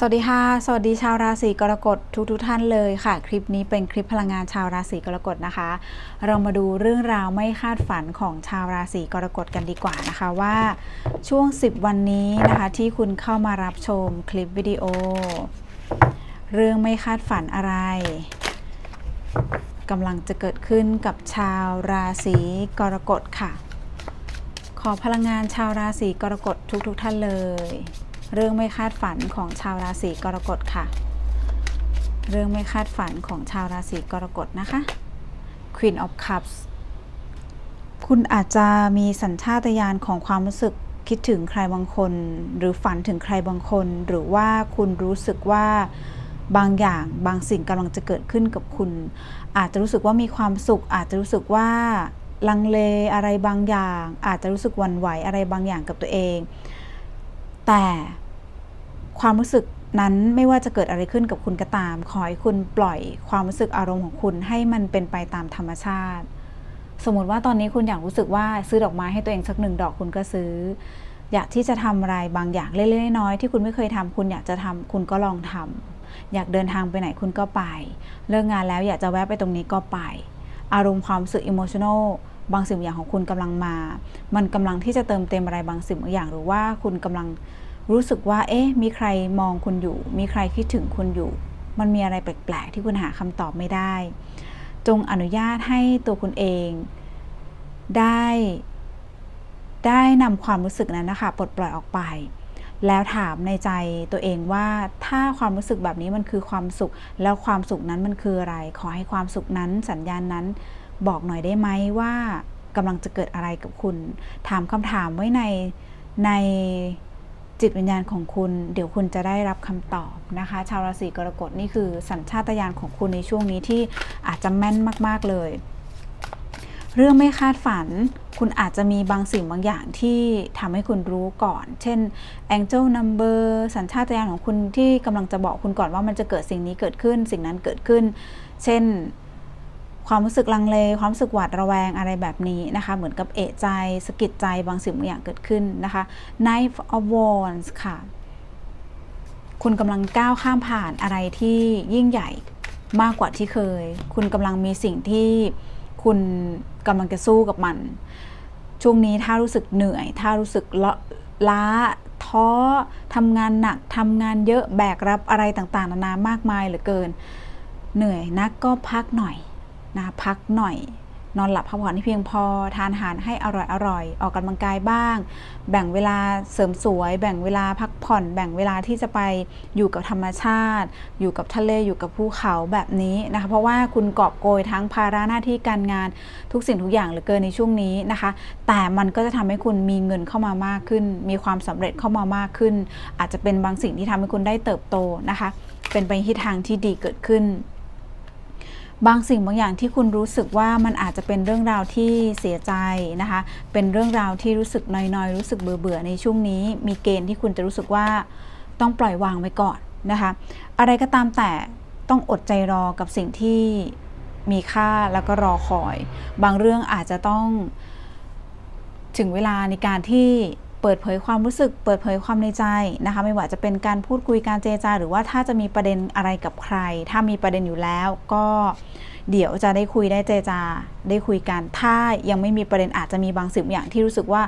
สวัสดีค่ะ สวัสดีชาวราศีกรกฎทุกทุกท่านเลยค่ะ คลิปนี้เป็นคลิปพลังงานชาวราศีกรกฎนะคะ เรามาดูเรื่องราวไม่คาดฝันของชาวราศีกรกฎกันดีกว่านะคะว่าช่วง 10 วันนี้นะคะ ที่คุณเข้ามารับชมคลิปวิดีโอ เรื่องไม่คาดฝันอะไรกำลังจะเกิดขึ้นกับชาวราศีกรกฎค่ะ ขอพลังงานชาวราศีกรกฎทุกๆทท่านเลย เรื่องไม่คาดฝันของชาวราศีกรกฎค่ะ เรื่องไม่คาดฝันของชาวราศีกรกฎนะคะ Queen of Cups คุณอาจจะมีสัญชาตญาณของความรู้สึกคิดถึงใครบางคน หรือฝันถึงใครบางคน หรือว่าคุณรู้สึกว่าบางอย่างบางสิ่งกำลังจะเกิดขึ้นกับคุณ อาจจะรู้สึกว่ามีความสุข อาจจะรู้สึกว่าลังเลอะไรบางอย่าง อาจจะรู้สึกวันไหวอะไรบางอย่างกับตัวเอง แต่ความรู้สึกนั้นไม่ว่าจะเกิดอะไรขึ้นกับคุณก็ตาม ขอให้คุณปล่อยความรู้สึกอารมณ์ของคุณให้มันเป็นไปตามธรรมชาติ สมมติว่าตอนนี้คุณอยากรู้สึกว่าซื้อดอกไม้ให้ตัวเองสักหนึ่งดอกคุณก็ซื้อ อยากที่จะทำอะไรบางอย่างเล็กๆน้อยๆที่คุณไม่เคยทำคุณอยากจะทำคุณก็ลองทำอยากเดินทางไปไหนคุณก็ไป เลิกงานแล้วอยากจะแวะไปตรงนี้ก็ไป อารมณ์ความรู้สึกอิโมชัน a ลบางสิ่งบางอย่างของคุณกำลังมา มันกำลังที่จะเติมเต็มอะไรบางสิ่งบางอย่างหรือว่าคุณกำลัง รู้สึกว่า เอ๊ะ มีใครมองคุณอยู่ มีใครคิดถึงคุณอยู่ มันมีอะไรแปลกๆ ที่คุณหาคำตอบไม่ได้ จงอนุญาตให้ตัวคุณเอง ได้ ได้นำความรู้สึกนั้นนะคะปลดปล่อยออกไป แล้วถามในใจตัวเองว่าถ้าความรู้สึกแบบนี้มันคือความสุข แล้วความสุขนั้นมันคืออะไร ขอให้ความสุขนั้นสัญญาณนั้น บอกหน่อยได้ไหมว่ากำลังจะเกิดอะไรกับคุณ ถามคำถามไว้ในใน จิตวิญญาณของคุณ เดี๋ยวคุณจะได้รับคำตอบนะคะ ชาวราศีกรกฎนี่คือสัญชาตญาณของคุณในช่วงนี้ที่อาจจะแม่นมาก ๆ เลย เรื่องไม่คาดฝัน คุณอาจจะมีบางสิ่งบางอย่างที่ทำให้คุณรู้ก่อน เช่น Angel Number สัญชาตญาณของคุณที่กำลังจะบอกคุณก่อนว่ามันจะเกิดสิ่งนี้เกิดขึ้น สิ่งนั้นเกิดขึ้น เช่น ความรู้สึกลังเล ความรู้สึกหวาดระแวงอะไรแบบนี้นะคะ เหมือนกับเอะใจสะกิดใจบางสิ่งบางอย่างเกิดขึ้นนะคะ Knife of Wands ค่ะ คุณกำลังก้าวข้ามผ่านอะไรที่ยิ่งใหญ่มากกว่าที่เคย คุณกำลังมีสิ่งที่คุณกำลังจะสู้กับมัน ช่วงนี้ถ้ารู้สึกเหนื่อย ถ้ารู้สึกล้าท้อทำงานหนักทำงานเยอะแบกรับอะไรต่างๆนานามากมายเหลือเกิน เหนื่อยนักก็พักหน่อย นะพักหน่อย นอนหลับพักผ่อนให้เพียงพอ ทานอาหารให้อร่อยอร่อย ออกกำลังกายบ้าง แบ่งเวลาเสริมสวย แบ่งเวลาพักผ่อน แบ่งเวลาที่จะไปอยู่กับธรรมชาติ อยู่กับทะเลอยู่กับภูเขาแบบนี้นะคะเพราะว่าคุณกอบโกยทั้งภาระหน้าที่การงานทุกสิ่งทุกอย่างเหลือเกินในช่วงนี้นะคะ แต่มันก็จะทำให้คุณมีเงินเข้ามามากขึ้น มีความสำเร็จเข้ามามากขึ้น อาจจะเป็นบางสิ่งที่ทำให้คุณได้เติบโตนะคะ เป็นไปที่ทางที่ดีเกิดขึ้น บางสิ่งบางอย่างที่คุณรู้สึกว่ามันอาจจะเป็นเรื่องราวที่เสียใจนะคะ เป็นเรื่องราวที่รู้สึกน้อยๆ รู้สึกเบื่อๆในช่วงนี้ มีเกณฑ์ที่คุณจะรู้สึกว่าต้องปล่อยวางไว้ก่อนนะคะ อะไรก็ตามแต่ต้องอดใจรอกับสิ่งที่มีค่าแล้วก็รอคอย บางเรื่องอาจจะต้องถึงเวลาในการที่ เปิดเผยความรู้สึก เปิดเผยความในใจนะคะ ไม่ว่าจะเป็นการพูดคุยการเจรจา หรือว่าถ้าจะมีประเด็นอะไรกับใคร ถ้ามีประเด็นอยู่แล้ว ก็เดี๋ยวจะได้คุยได้เจรจา ได้คุยกัน ถ้ายังไม่มีประเด็นอาจจะมีบางสิ่งอย่างที่รู้สึกว่า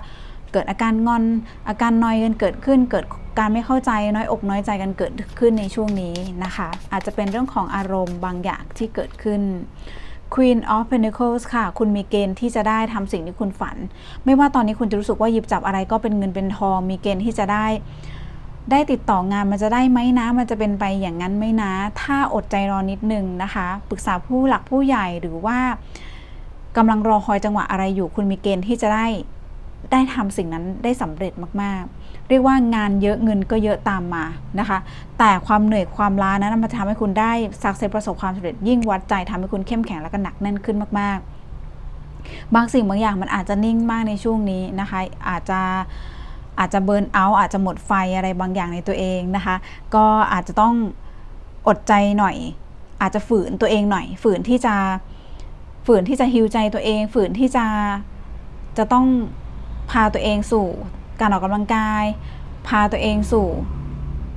เกิดอาการงอนอาการนอยกันเกิดขึ้น เกิดการไม่เข้าใจน้อยอกน้อยใจกันเกิดขึ้นในช่วงนี้นะคะ อาจจะเป็นเรื่องของอารมณ์บางอย่างที่เกิดขึ้น Queen of Pentacles ค่ะ คุณมีเกณฑ์ที่จะได้ทำสิ่งที่คุณฝัน ไม่ว่าตอนนี้คุณจะรู้สึกว่าหยิบจับอะไรก็เป็นเงินเป็นทอง มีเกณฑ์ที่จะได้ ได้ติดต่องานมันจะได้ไหมนะ มันจะเป็นไปอย่างนั้นไหมนะ ถ้าอดใจรอนิดนึงนะคะ ปรึกษาผู้หลักผู้ใหญ่หรือว่ากำลังรอคอยจังหวะอะไรอยู่ คุณมีเกณฑ์ที่จะได้ได้ทำสิ่งนั้นได้สำเร็จมากๆ เรียกว่างานเยอะเงินก็เยอะตามมานะคะ แต่ความเหนื่อยความล้านั้นมันจะทำให้คุณได้สักเซประสบความสำเร็จยิ่งวัดใจทำให้คุณเข้มแข็งและก็หนักแน่นขึ้นมาก ๆ บางสิ่งบางอย่างมันอาจจะนิ่งมากในช่วงนี้นะคะ อาจจะอาจจะเบิร์นเอาอาจจะหมดไฟอะไรบางอย่างในตัวเองนะคะ ก็อาจจะต้องอดใจหน่อย อาจจะฝืนตัวเองหน่อย ฝืนที่จะฝืนที่จะฮิวใจตัวเอง ฝืนที่จะจะต้องพาตัวเองสู่ การออกกำลังกาย พาตัวเองสู่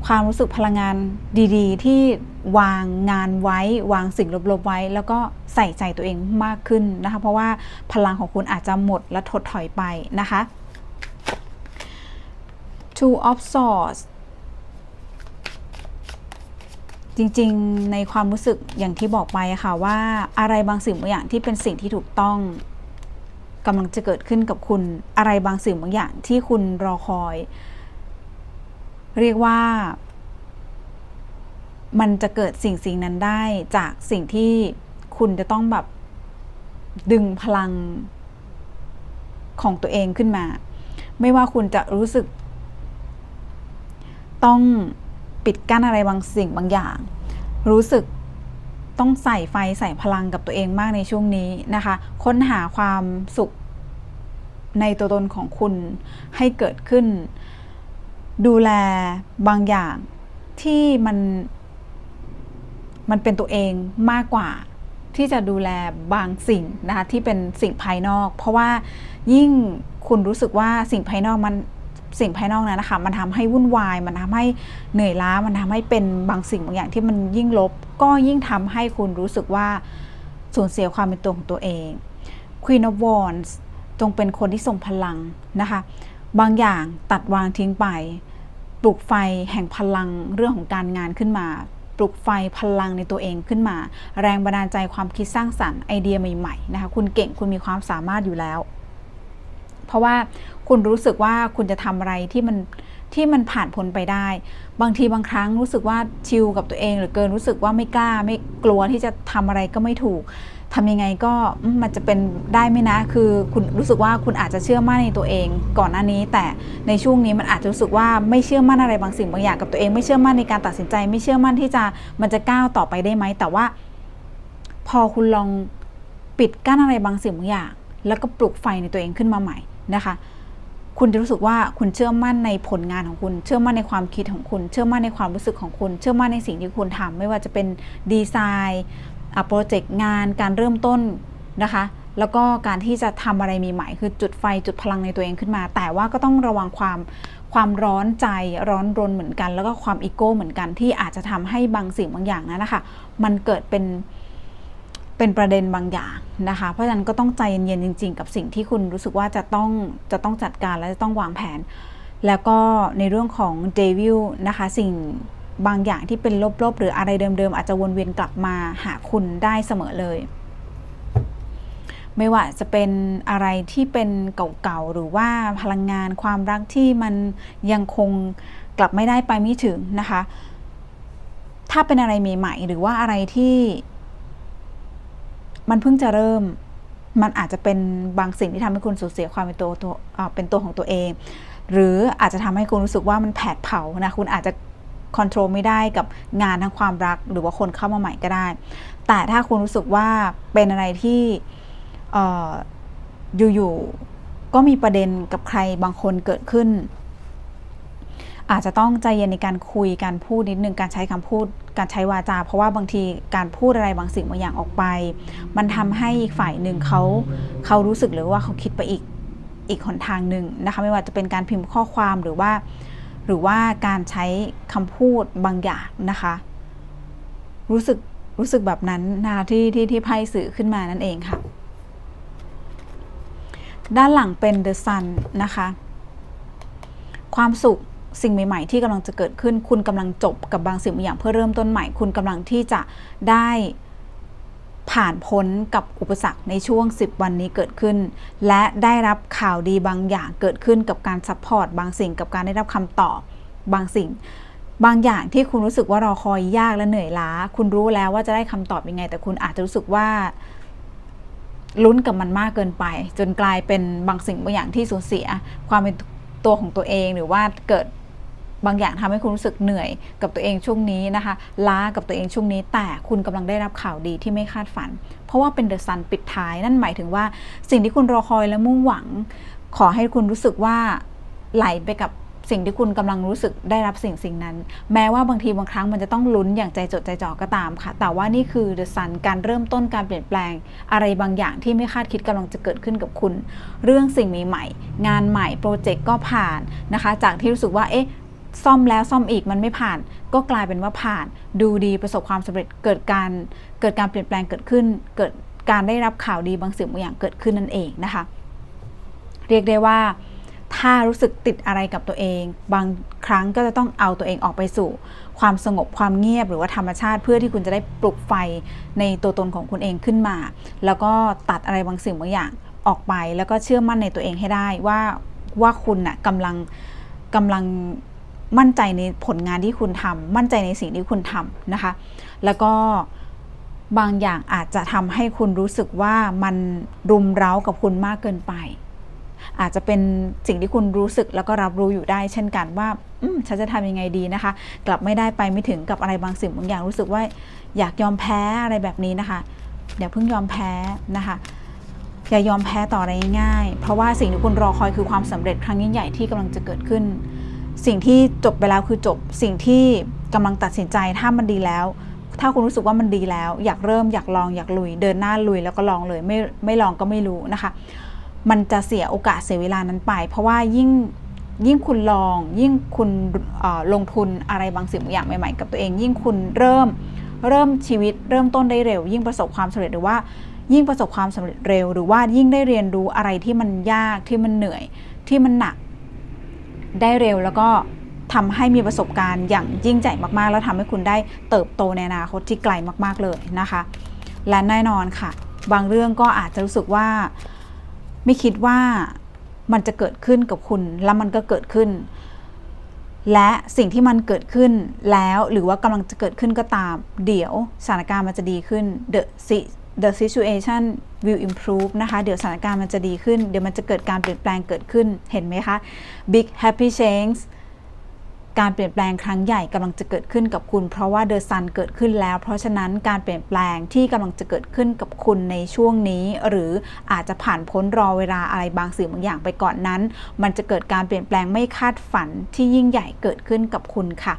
ความรู้สึกพลังงานดีๆ ที่วางงานไว้ วางสิ่งลบๆไว้ แล้วก็ใส่ใจตัวเองมากขึ้นนะคะ เพราะว่าพลังของคุณอาจจะหมดและถดถอยไปนะคะ Two of Swords จริงๆ ในความรู้สึกอย่างที่บอกไปค่ะว่าอะไรบางสิ่งบางอย่างที่เป็นสิ่งที่ถูกต้อง กำลังจะเกิดขึ้นกับคุณอะไรบางสิ่งบางอย่างที่คุณรอคอย เรียกว่า มันจะเกิดสิ่งสิ่งนั้นได้จากสิ่งที่คุณจะต้องแบบดึงพลังของตัวเองขึ้นมา ไม่ว่าคุณจะรู้สึก ต้องปิดกั้นอะไรบางสิ่งบางอย่าง รู้สึก ต้องใส่ไฟใส่พลังกับตัวเองมากในช่วงนี้นะคะ ค้นหาความสุขในตัวตนของคุณให้เกิดขึ้น ดูแลบางอย่างที่มัน มันเป็นตัวเองมากกว่าที่จะดูแลบางสิ่งนะคะที่เป็นสิ่งภายนอก เพราะว่ายิ่งคุณรู้สึกว่าสิ่งภายนอกมัน สิ่งภายนอกนั้นนะคะมันทำให้วุ่นวาย มันทำให้เหนื่อยล้า มันทำให้เป็นบางสิ่งบางอย่างที่มันยิ่งลบ ก็ยิ่งทำให้คุณรู้สึกว่าสูญเสียความเป็นตัวของตัวเอง Queen of Wands จงเป็นคนที่ทรงพลังนะคะ บางอย่างตัดวางทิ้งไป ปลุกไฟแห่งพลังเรื่องของการงานขึ้นมา ปลุกไฟพลังในตัวเองขึ้นมา แรงบันดาลใจความคิดสร้างสรรค์ไอเดียใหม่ๆนะคะ คุณเก่งคุณมีความสามารถอยู่แล้ว เพราะว่าคุณรู้สึกว่าคุณจะทำอะไรที่มันที่มันผ่านพ้นไปได้ บางทีบางครั้งรู้สึกว่าชิลกับตัวเองหรือเกินรู้สึกว่าไม่กล้าไม่กลัวที่จะทำอะไรก็ไม่ถูกทำยังไงก็มมันจะเป็นได้ไหมนะ คือคุณรู้สึกว่าคุณอาจจะเชื่อมั่นในตัวเอง ก่อนหน้านี้ แต่ในช่วงนี้มันอาจจะรู้สึกว่าไม่เชื่อมั่นอะไรบางสิ่งบางอย่างกับตัวเองไม่เชื่อมั่นในการตัดสินใจ ไม่เชื่อมั่นที่จะมันจะก้าวต่อไปได้ไหมแต่ว่า พอคุณลองปิดกั้นอะไรบางสิ่งบางอย่าง แล้วก็ปลุกไฟในตัวเองขึ้นมาใหม่ นะคะ คุณจะรู้สึกว่าคุณเชื่อมั่นในผลงานของคุณ เชื่อมั่นในความคิดของคุณ เชื่อมั่นในความรู้สึกของคุณ เชื่อมั่นในสิ่งที่คุณทำไม่ว่าจะเป็นดีไซน์โปรเจกต์งาน การเริ่มต้นนะคะ แล้วก็การที่จะทำอะไรมีใหม่ คือจุดไฟจุดพลังในตัวเองขึ้นมา แต่ว่าก็ต้องระวังความความร้อนใจร้อนรนเหมือนกัน แล้วก็ความอีโก้เหมือนกันที่อาจจะทำให้บางสิ่งบางอย่างนั้นนะคะ มันเกิดเป็น เป็นประเด็นบางอย่างนะคะ เพราะฉะนั้นก็ต้องใจเย็นๆจริง ๆ กับสิ่งที่คุณรู้สึกว่าจะต้องจะต้องจัดการและจะต้องวางแผน แล้วก็ในเรื่องของเดวิลนะคะสิ่งบางอย่างที่เป็นลบๆ หรืออะไรเดิมๆ อาจจะวนเวียนกลับมาหาคุณได้เสมอเลย ไม่ว่าจะเป็นอะไรที่เป็นเก่าๆ หรือว่าพลังงานความรักที่มันยังคงกลับไม่ได้ไปไม่ถึงนะคะ ถ้าเป็นอะไรใหม่ๆ หรือว่าอะไรที่ มันเพิ่งจะเริ่ม มันอาจจะเป็นบางสิ่งที่ทำให้คุณสูญเสียความเป็นตัวตัวเป็นตัวของตัวเอง หรืออาจจะทำให้คุณรู้สึกว่ามันแผดเผานะ คุณอาจจะคอนโทรลไม่ได้กับงานทั้งความรัก หรือว่าคนเข้ามาใหม่ก็ได้ แต่ถ้าคุณรู้สึกว่าเป็นอะไรที่อออยู่ๆก็มีประเด็นกับใครบางคนเกิดขึ้น อาจจะต้องใจเย็นในการคุยการพูดนิดนึงการใช้คำพูด การใช้วาจา เพราะว่าบางทีการพูดอะไรบางสิ่งบางอย่างออกไป มันทำให้อีกฝ่ายหนึ่งเขาเขารู้สึกหรือว่าเขาคิดไปอีกอีกหนทางหนึ่งนะคะไม่ว่าจะเป็นการพิมพ์ข้อความหรือว่า หรือว่าการใช้คำพูดบางอย่างนะคะ รู้สึกรู้สึกแบบนั้นนะคะที่ที่ที่ไพ่สื่อขึ้นมานั่นเองค่ะ ด้านหลังเป็น The Sun นะคะ ความสุข สิ่งใหม่ ๆ ที่กำลังจะเกิดขึ้น คุณกำลังจบกับบางสิ่งบางอย่างเพื่อเริ่มต้นใหม่ คุณกำลังที่จะได้ผ่านพ้นกับอุปสรรคในช่วง 10 วันนี้เกิดขึ้น และได้รับข่าวดีบางอย่างเกิดขึ้นกับการซัพพอร์ตบางสิ่งกับการได้รับคำตอบบางสิ่ง บางอย่างที่คุณรู้สึกว่ารอคอยยากและเหนื่อยล้า คุณรู้แล้วว่าจะได้คำตอบยังไง แต่คุณอาจจะรู้สึกว่าลุ้นกับมันมากเกินไป จนกลายเป็นบางสิ่งบางอย่างที่สูญเสีย ความเป็นตัวของตัวเองหรือว่าเกิด บางอย่างทำให้คุณรู้สึกเหนื่อยกับตัวเองช่วงนี้นะคะ ล้ากับตัวเองช่วงนี้ แต่คุณกำลังได้รับข่าวดีที่ไม่คาดฝัน เพราะว่าเป็นเดอะซันปิดท้ายนั่นหมายถึงว่า สิ่งที่คุณรอคอยและมุ่งหวัง ขอให้คุณรู้สึกว่าไหลไปกับสิ่งที่คุณกำลังรู้สึกได้รับสิ่งสิ่งนั้น แม้ว่าบางทีบางครั้งมันจะต้องลุ้นอย่างใจจดใจจ่อก็ตามค่ะ แต่ว่านี่คือเดอะซันการเริ่มต้นการเปลี่ยนแปลง อะไรบางอย่างที่ไม่คาดคิดกำลังจะเกิดขึ้นกับคุณ เรื่องสิ่งใหม่ๆงานใหม่โปรเจกต์ก็ผ่านนะคะ จากที่รู้สึกว่าเอ๊ะ ซ่อมแล้วซ่อมอีกมันไม่ผ่าน ก็กลายเป็นว่าผ่านดูดีประสบความสำเร็จเกิดการเกิดการเปลี่ยนแปลงเกิดขึ้น เกิดการได้รับข่าวดีบางสิ่งบางอย่างเกิดขึ้นนั่นเองนะคะ เรียกได้ว่าถ้ารู้สึกติดอะไรกับตัวเอง บางครั้งก็จะต้องเอาตัวเองออกไปสู่ ความสงบความเงียบหรือว่าธรรมชาติ เพื่อที่คุณจะได้ปลุกไฟในตัวตนของคุณเองขึ้นมา แล้วก็ตัดอะไรบางสิ่งบางอย่างออกไป แล้วก็เชื่อมั่นในตัวเองให้ได้ว่าว่าคุณน่ะกำลังกำลัง มั่นใจในผลงานที่คุณทำมั่นใจในสิ่งที่คุณทำนะคะ แล้วก็บางอย่างอาจจะทำให้คุณรู้สึกว่ามันรุมเร้ากับคุณมากเกินไป อาจจะเป็นสิ่งที่คุณรู้สึกแล้วก็รับรู้อยู่ได้ เช่นกันว่าอืมฉันจะทำยังไงดีนะคะ กลับไม่ได้ไปไม่ถึงกับอะไรบางสิ่งบางอย่างรู้สึกว่าอยากยอมแพ้อะไรแบบนี้นะคะอย่าเพิ่งยอมแพ้นะคะอย่ายอมแพ้ต่ออะไรง่ายๆเพราะว่าสิ่งที่คุณรอคอยคือความสำเร็จครั้งยิ่งใหญ่ที่กำลังจะเกิดขึ้น สิ่งที่จบไปแล้วคือจบสิ่งที่กำลังตัดสินใจถ้ามันดีแล้ว ถ้าคุณรู้สึกว่ามันดีแล้ว อยากเริ่มอยากลองอยากลุย เดินหน้าลุยแล้วก็ลองเลยไม่ไม่ลองก็ไม่รู้นะคะ มันจะเสียโอกาสเสียเวลานั้นไป เพราะว่ายิ่งยิ่งคุณลอง ยิ่งคุณลงทุนอะไรบางสิ่งบางอย่างใหม่ๆ กับตัวเอง ยิ่งคุณเริ่มเริ่มชีวิตเริ่มต้นได้เร็ว ยิ่งประสบความสำเร็จหรือว่ายิ่งประสบความสำเร็จเร็ว หรือว่ายิ่งได้เรียนรู้อะไรที่มันยากที่มันเหนื่อยที่มันหนัก ได้เร็วแล้วก็ทำให้มีประสบการณ์อย่างยิ่งใหญ่มากๆ แล้วทำให้คุณได้เติบโตในอนาคตที่ไกลมากๆเลยนะคะ และแน่นอนค่ะ บางเรื่องก็อาจจะรู้สึกว่า ไม่คิดว่ามันจะเกิดขึ้นกับคุณ แล้วมันก็เกิดขึ้น และสิ่งที่มันเกิดขึ้นแล้วหรือว่ากำลังจะเกิดขึ้นก็ตาม เดี๋ยวสถานการณ์มันจะดีขึ้น the the situation will improve นะคะ เดี๋ยวสถานการณ์มันจะดีขึ้น เดี๋ยวมันจะเกิดการเปลี่ยนแปลงเกิดขึ้น เห็นไหมคะ big happy change การเปลี่ยนแปลงครั้งใหญ่กำลังจะเกิดขึ้นกับคุณ เพราะว่าเดอะซันเกิดขึ้นแล้ว เพราะฉะนั้นการเปลี่ยนแปลงที่กำลังจะเกิดขึ้นกับคุณในช่วงนี้ หรืออาจจะผ่านพ้นรอเวลาอะไรบางสิ่งบางอย่างไปก่อนนั้น มันจะเกิดการเปลี่ยนแปลงไม่คาดฝันที่ยิ่งใหญ่เกิดขึ้นกับคุณค่ะ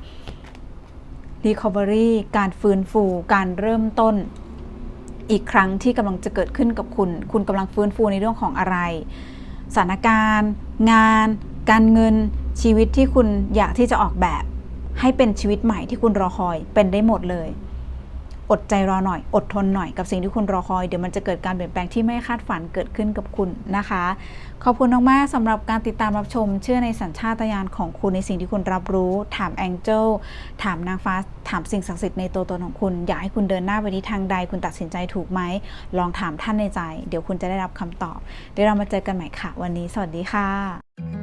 Recovery การฟื้นฟู การเริ่มต้น อีกครั้งที่กำลังจะเกิดขึ้นกับคุณ คุณกำลังฟื้นฟูในเรื่องของอะไร สถานการณ์ งาน การเงิน ชีวิตที่คุณอยากที่จะออกแบบ ให้เป็นชีวิตใหม่ที่คุณรอคอยเป็นได้หมดเลย อดใจรอหน่อย อดทนหน่อยกับสิ่งที่คุณรอคอย เดี๋ยวมันจะเกิดการเปลี่ยนแปลงที่ไม่คาดฝันเกิดขึ้นกับคุณนะคะ ขอบคุณมากๆสำหรับการติดตามรับชม เชื่อในสัญชาตญาณของคุณในสิ่งที่คุณรับรู้ ถามแองเจิลถามนางฟ้า ถามสิ่งศักดิ์สิทธิ์ในตัวตนของคุณ อยากให้คุณเดินหน้าไปที่ทางใด คุณตัดสินใจถูกไหม ลองถามท่านในใจ เดี๋ยวคุณจะได้รับคำตอบ เดี๋ยวเรามาเจอกันใหม่ค่ะ วันนี้ สวัสดีค่ะ